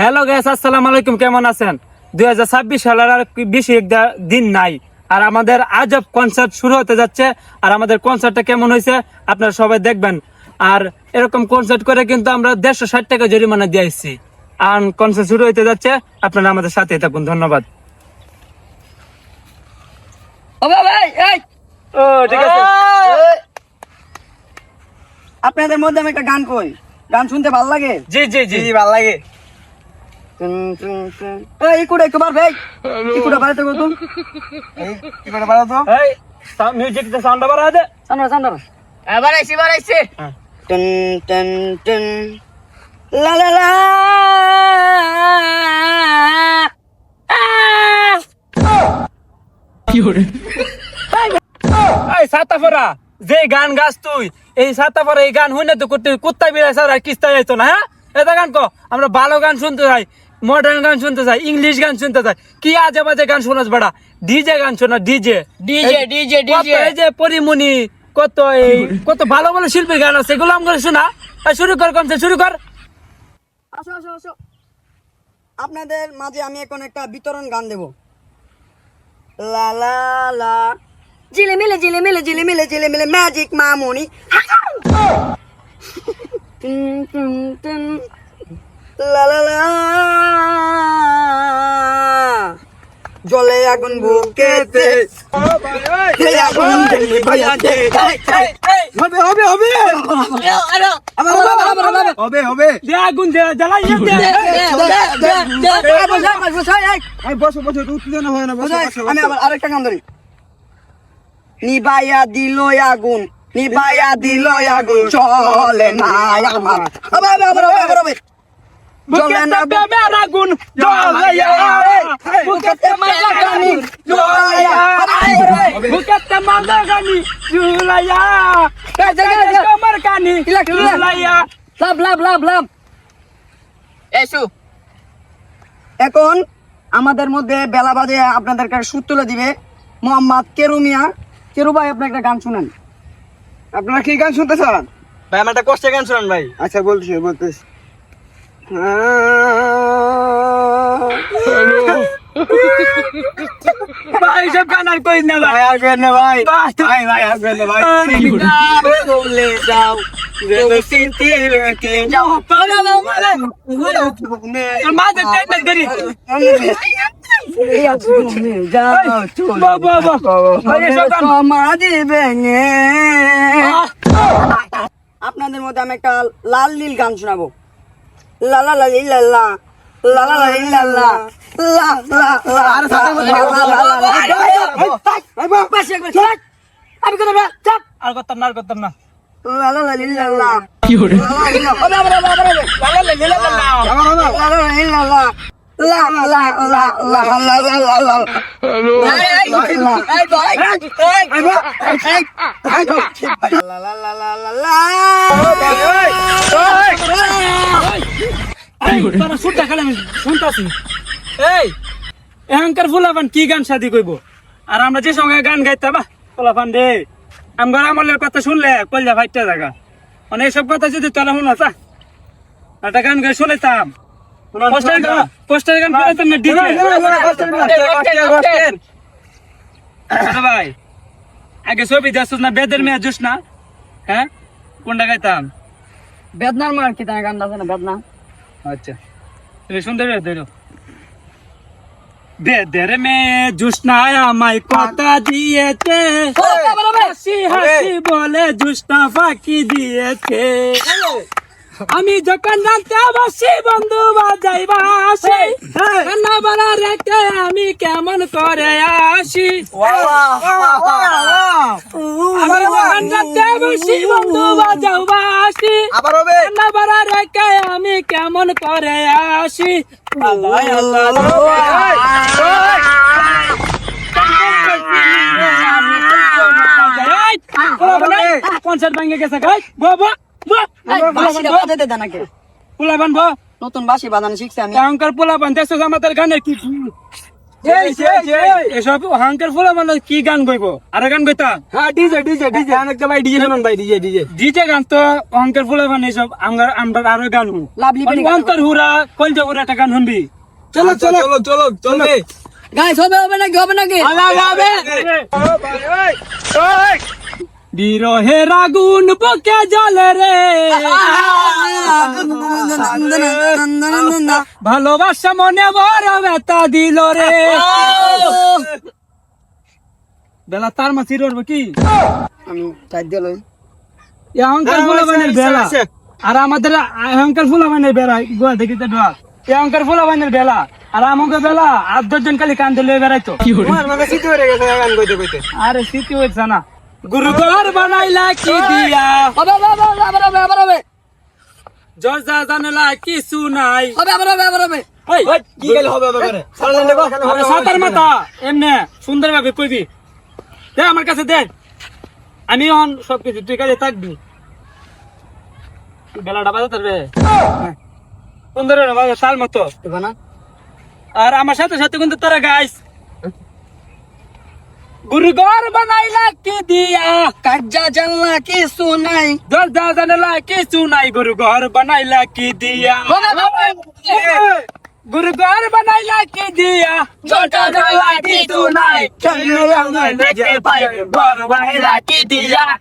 Hello gas আসসালামু আলাইকুম কেমন আছেন? দুই হাজার ছাব্বিশ সালের আর বেশি একটা দিন নাই। আর আমাদের আজব কনসার্ট শুরু হতে যাচ্ছে। আর আমাদের কনসার্টটা কেমন হয়েছে আপনারা সবাই দেখবেন। আর এরকম কনসার্ট করে কিন্তু আমরা দেড়শো ষাট টাকা জরিমানা দিয়ে এসেছি আর কনসার্ট শুরু হতে যাচ্ছে আপনারা আমাদের সাথে থাকুন ধন্যবাদ। ও ঠিক আছে। আপনাদের মধ্যে আমি একটা গান কই। গান শুনতে ভালো লাগে? জি জি। জি ভালো লাগে। এই ভাই। বাড়াতে বাড়াতো এই মিউজিক সাউন্ড টন টন টন। লা লা লা। এই সাতাফরা যে গান গাছ তুই এই সাতাফরা এই গান হইনা তো করতে কুত্তা বিড়াই সারা কিস্তা যাইতো না হ্যাঁ? এটা গান কো আমরা ভালো গান শুনতে চাই। মডার্ন গান শুনতে চাই ইংলিশ গান শুনতে চাই। কি আজে বাজে গান শোনাস বেড়া? ডিজে গান শোনা ডিজে। DJ DJ DJ. এই যে পরিমণি কত এই কত ভালো ভালো শিল্পীর গান আছে এগুলো আমরা শোনা। শুরু কর কমছে শুরু কর। আসো আসো আসো। আপনাদের মাঝে আমি এখন একটা বিতরণ গান দেব। লা লা লা। জিলে মিলে জিলে মিলে জিলে মিলে জিলে মিলে ম্যাজিক মামুনি টুন, টুন, টুন। জলে আগুন বুকেতে হবে হবে হবে হবে হবে দে আগুন জ্বালাই বসো বসো উত্তেজনা হয় না বসো আমি আবার আরেকটা কাম ধরি নিবাইয়া দিল আগুন নিবাইয়া দিল আগুন চলে না আমার আবার আবার আবার আবার আবার চলে না প্রেমের আগুন জ্বালাইয়া বুকেতে মালা গানি জ্বালাইয়া বুকেতে মালা গানি জ্বালাইয়া কমর কানি জ্বালাইয়া লাভ লাভ লাভ লাভ এসু এখন আমাদের মধ্যে বেলা বাজে আপনাদেরকে সুর তুলে দিবে। মোহাম্মদ কেরুমিয়া কেরু ভাই আপনি একটা গান শুনেন। আপনারা কি গান শুনতে চান? ভাই আমার একটা কষ্টের গান শুনেন ভাই। আচ্ছা বলছি বলতেছি। ভাই সব কানার কই না ভাই আসবেন না ভাই ভাই ভাই আসবেন না ভাই আপনাদের মধ্যে আমি একটা লাল নীল গান শোনাবো লা লা লা লি লা লা লা লা লা লি লা লা লা লা লা আরে সাথে মধ্যে- লা লা লা লা লা। এই বাপ, পাশে একবার চল। আমি কথা বল, চাপ। আর করতাম না আর করতাম না লা লা লা লি লা লা। লা লা লি লা- আবার, আবার, আবার, আবার, আবার। লালা লে লে লা লা লা লা লা লি লা লা। লা লা লা লা লা লা লা লা লা। লা লা লা লা লা লা। এই, তোরা শুনটা খালি আমি শুনতাছি এই এখানকার ফুলাপান কি গান শাদি কইব আর আমরা যে সঙ্গে গান গাইতে বা ফুলাপান রে আমার আমলের কথা শুনলে কলজা ভাইটা জায়গা মানে এইসব কথা যদি তোরা শুনো চা একটা গান গাই শুনেতাম পোস্টার গান পোস্টার গান শুনেতাম না ডিজে আচ্ছা ভাই আগে ছবি দেখছিস না বেদের মেয়ে জুস না হ্যাঁ কোনটা গাইতাম বেদনার মার কি তার গান না বেদনা আচ্ছা। বেদের মে আমায় কথা দিয়েছে। হাসি হাসি বলে জুসনা ফাঁকি দিয়েছে। আমি যখন জানতে বসি বন্ধু বাজাই বাসি রান্না বাড়া রেখে আমি কেমন করে আসি? আমি যখন জানতে বসি বন্ধু আবার হবে। রান্না বাড়া রেখে আমি কেমন করে আসি আল্লাহ আল্লাহ কনসার্ট ভাঙে গেছে গাই বাবা পোলাবান নতুন বাসি বাজানো শিখছে আমি অহংকার পোলাবান দেখছ আমাদের গানে কি এসব হাঙ্কের ফুল মানে কি গান গাইব আর গান গাইতা হ্যাঁ ডিজে ডিজে ডিজে। অনেক ভাই ডিজে শুনুন ভাই ডিজে ডিজে। ডিজে গান তো হাঙ্কের ফুল মানে এসব আমরা আমরা আরও গান হুন লাভলি বেলি অন্তর হুরা কোন হুরা একটা গান শুনবি। চলো চলো। চলো চলো চলো। গাইস হবে হবে নাকি হবে নাকি? বিরহের আগুন বকে জ্বলে রে। ভালোবাসা মনে বড় ব্যথা দিল রে। বেলা তার মাছি রড়বে কি? আমি চাই দিল এই অহংকার ফুলাবানের বেলা। আর আমাদের অহংকার ফুলাবানের বেলা গোয়া দেখিতে ডোয়া এই অহংকার ফুলাবানের বেলা। আর আমাকে বেলা আট দশজন খালি কান্দে লয়ে বেড়াইতো। আরে স্মৃতি হয়েছে না। গুরু ঘর বানাইলা কি দিয়া হবে হবে হবে হবে হবে হবে হবে জর্জা জানেলা কিছু নাই হবে হবে হবে হবে হবে এই, কি গেল হবে হবে করে সারা দেখো আরে সাতার মাথা এমনে সুন্দর ভাবে কইবি দে আমার কাছে দে আমি অন সবকিছু তুই কাজে থাকবি বেলাটা বাজাতে রে সুন্দর বাজা তাল মতো আর আমার সাথে সাথে কিন্তু তোরা গাইস गुरुगौर बनाइला कि दिया? कज्जा जलना की सुनाई। दर्जा जनला की सुनाई गुरुगौर बनाइला की दिया। गुरुगौर बनाइला की दिया। छोटा जनला कि सुनाई। चलिए गौर बनाइला की दिया।